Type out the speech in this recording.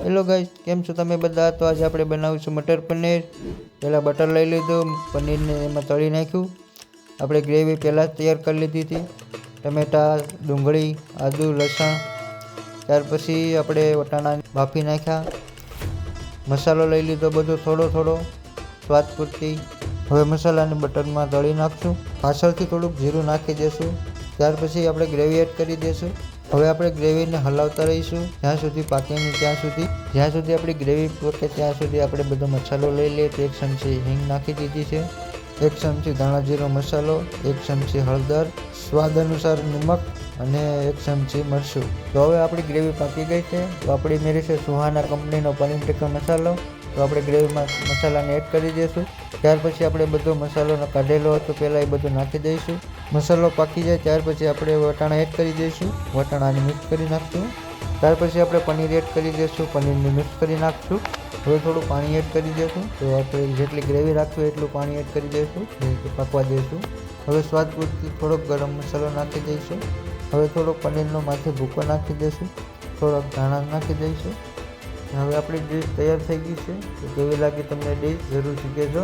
Hello guys, કેમ છો તમે બધા? તો આજે આપણે બનાવીશું મટર પનીર. પહેલાં બટર લઈ લીધું, પનીરને એમાં તળી નાખ્યું. આપણે ગ્રેવી પહેલાં જ તૈયાર કરી લીધી હતી. ટમેટાં, ડુંગળી, આદુ, લસણ. ત્યાર પછી આપણે વટાણા બાફી નાખ્યા. મસાલો લઈ લીધો બધો થોડો થોડો, સ્વાદ પૂરતી. હવે મસાલાને બટરમાં તળી નાખશું. પાછળથી થોડુંક જીરું નાખી દેશું. ત્યાર પછી આપણે ગ્રેવી એડ કરી દઈશું હવે આપણે ગ્રેવીને હલાવતા રહીશું. જ્યાં સુધી પાકે નહીં ત્યાં સુધી. જ્યાં સુધી આપણી ગ્રેવી પકે ત્યાં સુધી આપણે બધો મસાલો લઈ લઈએ તો એક ચમચી હિંગ નાખી દીધી છે. એક ચમચી ધાણા જીરો મસાલો, એક ચમચી હળદર, સ્વાદ અનુસાર નમક અને એક ચમચી મરચું. તો હવે આપણી ગ્રેવી પાકી ગઈ છે. તો આપણી મેરી છે સુહાના કંપનીનો પનીર ટિક્કા મસાલો. તો આપણે ગ્રેવીમાં મસાલાને એડ કરી દઈશું ત્યાર પછી આપણે બધો મસાલો કાઢેલો હતો, પહેલાં એ બધું નાખી દઈશું. મસાલો પાકી જાય ત્યાર પછી આપણે વટાણા એડ કરી દઈશું. વટાણાને મિક્સ કરી નાખશું. ત્યાર પછી આપણે પનીર એડ કરી દઈશું. પનીરને મિક્સ કરી નાખશું. હવે થોડું પાણી એડ કરી દઈશું. તો આપણે જેટલી ગ્રેવી રાખશું એટલું પાણી એડ કરી દઈશું. પાકવા દઈશું. હવે સ્વાદ પૂરતી થોડોક ગરમ મસાલો નાખી દઈશું. હવે થોડોક પનીરનો માથે ભૂકો નાખી દઈશું. થોડોક ધાણા નાખી દઈશું. હવે આપણી ડીશ તૈયાર થઈ ગઈ છે. તો કેવી લાગી તમને ડીશ? જરૂરથી કહેજો